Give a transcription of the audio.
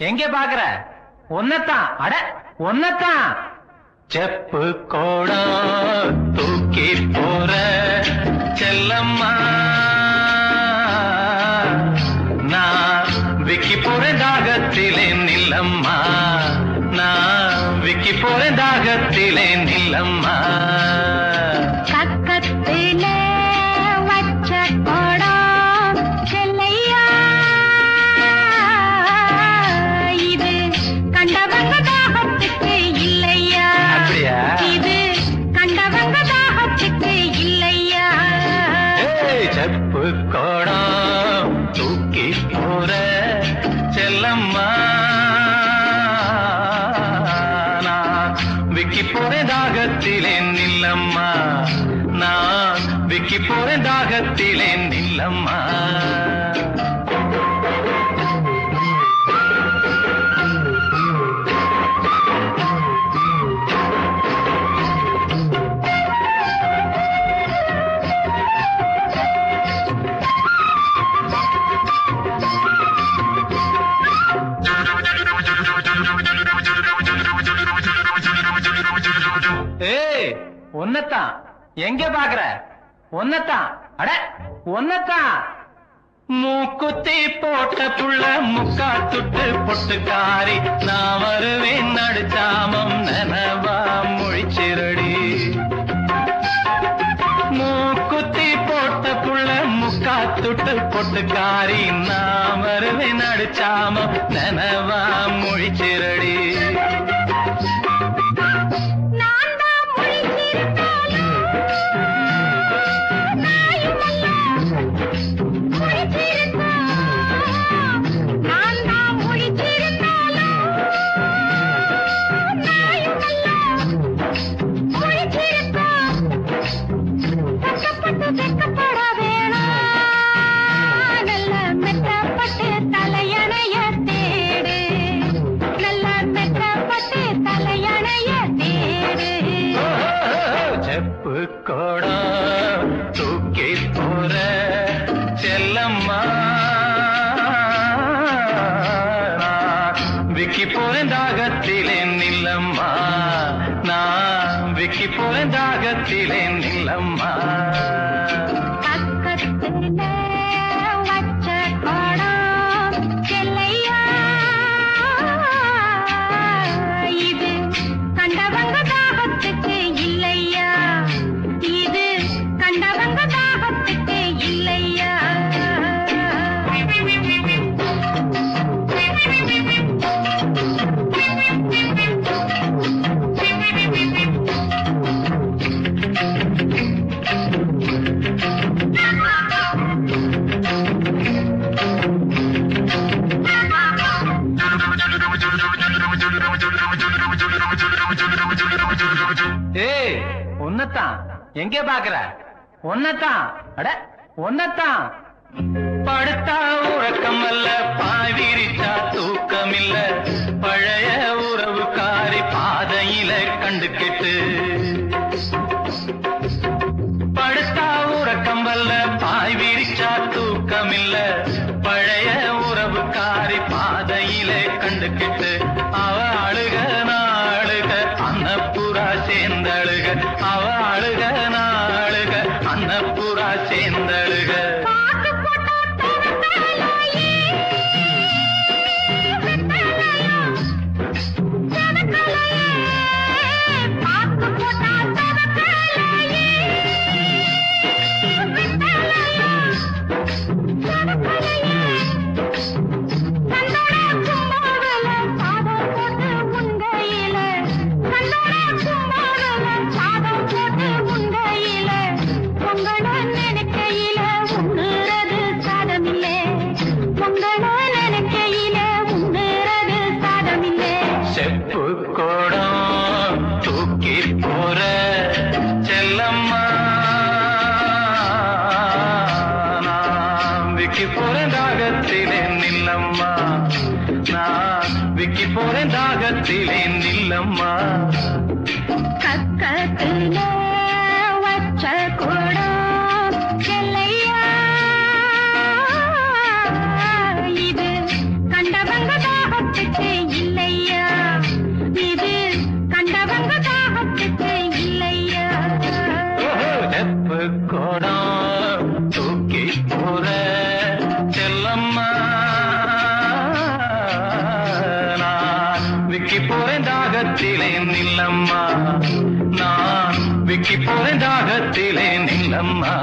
எங்க பாக்குற ஒன்னத்தான். அட ஒன்னத்தான். செப்பு கோடா தூக்கி போற செல்லம்மா. நான் விக்கி போற தாகத்திலே நில்லம்மா. நான் விக்கி போற தாகத்திலே செப்பு கோடம் தூக்கி போற செல்லம்மா. நான் விக்கி போறேன் தாகத்திலே நில்லம்மா. நான் விக்கி போறேன் தாகத்திலே நில்லம்மா. ஒன்னத்தான் எங்க பாக்குற? ஒன்னத்தான் அட ஒன்னத்தான் மூக்குத்தி போட்ட புள்ள முக்கா துட்டு பொட்டுக்காரி நான் வருவேன் நடுச்சாமம் நனவா மொழிச்சிரடி மூக்குத்தி போட்ட புள்ள முக்கா துட்டு பொட்டுக்காரி நான் வருவேன் நடுச்சாமம் நனவா மொழிச்சிரடி விக்கி போறேன் தாகத்திலே நில்லம்மா நான் விக்கி போறேன் தாகத்திலே நில்லம்மா பக்கத்துல உன்னத்தான். எங்கே எங்க பாக்குற ஒன்னத்தான் அட உன்னத்தான். படுத்தா உறக்கம் அல்ல பாய் தூக்கம் இல்ல பழைய உறவுக்காரி பாதையில கண்டு கெட்டு. படுத்தா உறக்கம் வல்ல பாய் விரிச்சா தூக்கம் இல்ல பழைய உறவுக்காரி பாதையில கண்டு கெட்டு. அன்னபுரா அன்னப்புறா விக்கி போறேன் தாகத்திலே நில்லம்மா. நான் விக்கி போறேன் தாகத்திலே நில்லம்மா. கக்கத்திலே வச்ச கூட கொடா நான் விக்கி போறேன் தாகத்திலே நில்லம்மா